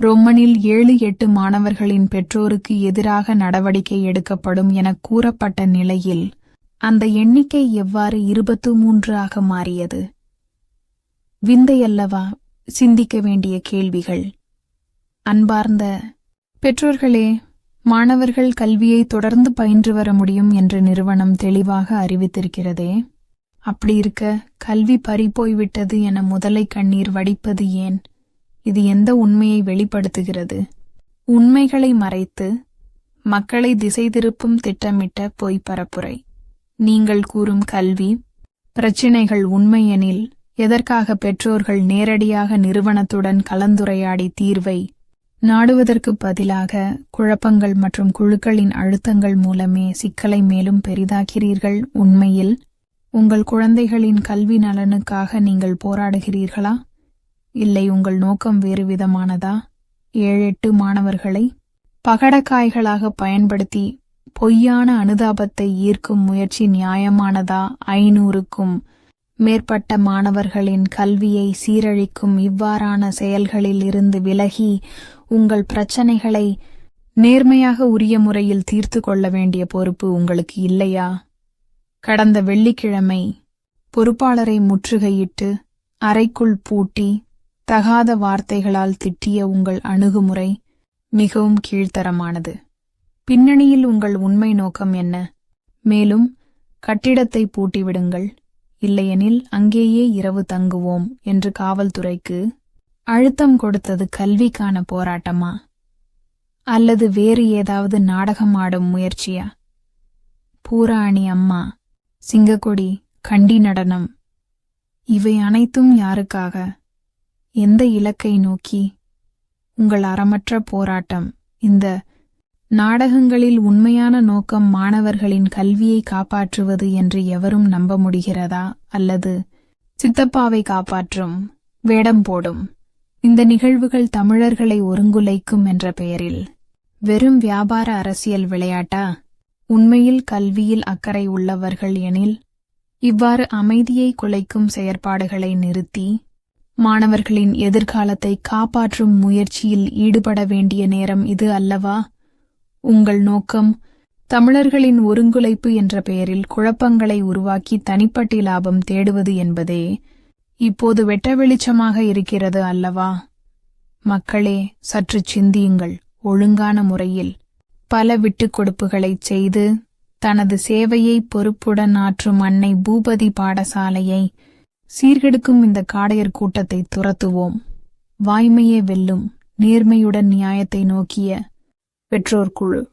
ரொம்மனில் ஏழு எட்டு மாணவர்களின் பெற்றோருக்கு எதிராக நடவடிக்கை எடுக்கப்படும் என கூறப்பட்ட நிலையில் அந்த எண்ணிக்கை எவ்வாறு இருபத்து மூன்று ஆக மாறியது? விந்தையல்லவா? சிந்திக்க வேண்டிய கேள்விகள். அன்பார்ந்த பெற்றோர்களே மாணவர்கள் கல்வியை தொடர்ந்து பயின்று வர முடியும் என்று நிறுவனம் தெளிவாக அறிவித்திருக்கிறதே. அப்படி இருக்க கல்வி பறிபோய்விட்டது என முதலை கண்ணீர் வடிப்பது ஏன்? இது எந்த உண்மையை வெளிப்படுத்துகிறது? உண்மைகளை மறைத்து மக்களை திசை திருப்பும் திட்டமிட்ட பொய் பரப்புரை. நீங்கள் கூறும் கல்வி பிரச்சினைகள் உண்மையெனில் எதற்காக பெற்றோர்கள் நேரடியாக நிறுவனத்துடன் கலந்துரையாடி தீர்வை நாடுவதற்கு பதிலாக குழப்பங்கள் மற்றும் குழுக்களின் அழுத்தங்கள் மூலமே சிக்கலை மேலும் பெரிதாக்கிறீர்கள்? உண்மையில் உங்கள் குழந்தைகளின் கல்வி நலனுக்காக நீங்கள் போராடுகிறீர்களா? இல்லை உங்கள் நோக்கம் வேறு விதமானதா? ஏழெட்டு மாணவர்களை பகடக்காய்களாக பயன்படுத்தி பொய்யான அனுதாபத்தை ஈர்க்கும் முயற்சி நியாயமானதா? ஐநூறுக்கும் மேற்பட்ட மாணவர்களின் கல்வியை சீரழிக்கும் இவ்வாறான செயல்களில் இருந்து விலகி உங்கள் பிரச்சனைகளை நேர்மையாக உரிய முறையில் தீர்த்து கொள்ள வேண்டிய பொறுப்பு உங்களுக்கு இல்லையா? கடந்த வெள்ளிக்கிழமை பொறுப்பாளரை முற்றுகையிட்டு அறைக்குள் பூட்டி தகாத வார்த்தைகளால் திட்டிய உங்கள் அணுகுமுறை மிகவும் கீழ்த்தரமானது. பின்னணியில் உங்கள் உண்மை நோக்கம் என்ன? மேலும் கட்டிடத்தை பூட்டிவிடுங்கள். இல்லையெனில் அங்கேயே இரவு தங்குவோம் என்று காவல்துறைக்கு அழுத்தம் கொடுத்தது கல்விக்கான போராட்டமா? அல்லது வேறு ஏதாவது நாடகம் ஆடும் முயற்சியா? பூராணி அம்மா சிங்கக்கொடி கண்டி நடனம் இவை அனைத்தும் யாருக்காக? எந்த இலக்கை நோக்கி? உங்கள் அறமற்ற போராட்டம். இந்த நாடகங்களில் உண்மையான நோக்கம் மாணவர்களின் கல்வியை காப்பாற்றுவது என்று எவரும் நம்ப முடிகிறதா? அல்லது சித்தப்பாவை காப்பாற்றும் வேடம் போடும். இந்த நிகழ்வுகள் தமிழர்களை ஒருங்குலைக்கும் என்ற பெயரில். வெறும் வியாபார அரசியல் விளையாட்டா? உண்மையில் கல்வியில் அக்கறை உள்ளவர்கள் எனில் இவ்வாறு அமைதியை குலைக்கும் செயற்பாடுகளை நிறுத்தி மாணவர்களின் எதிர்காலத்தை காப்பாற்றும் முயற்சியில் ஈடுபட வேண்டிய நேரம் இது அல்லவா? உங்கள் நோக்கம் தமிழர்களின் ஒருங்குலைப்பு என்ற பெயரில் குழப்பங்களை உருவாக்கி தனிப்பட்டி லாபம் தேடுவது என்பதே இப்போது வெட்ட வெளிச்சமாக இருக்கிறது அல்லவா? மக்களே சற்று சிந்தியுங்கள். ஒழுங்கான முறையில் பல விட்டுக் கொடுப்புகளைச் செய்து தனது சேவையை பொறுப்புடன் ஆற்றும் அன்னை பூபதி பாடசாலையை சீர்கெடுக்கும் இந்த காடையர் கூட்டத்தை துரத்துவோம். வாய்மையே வெல்லும் நேர்மையுடன் நியாயத்தை நோக்கிய பெற்றோர் குழு.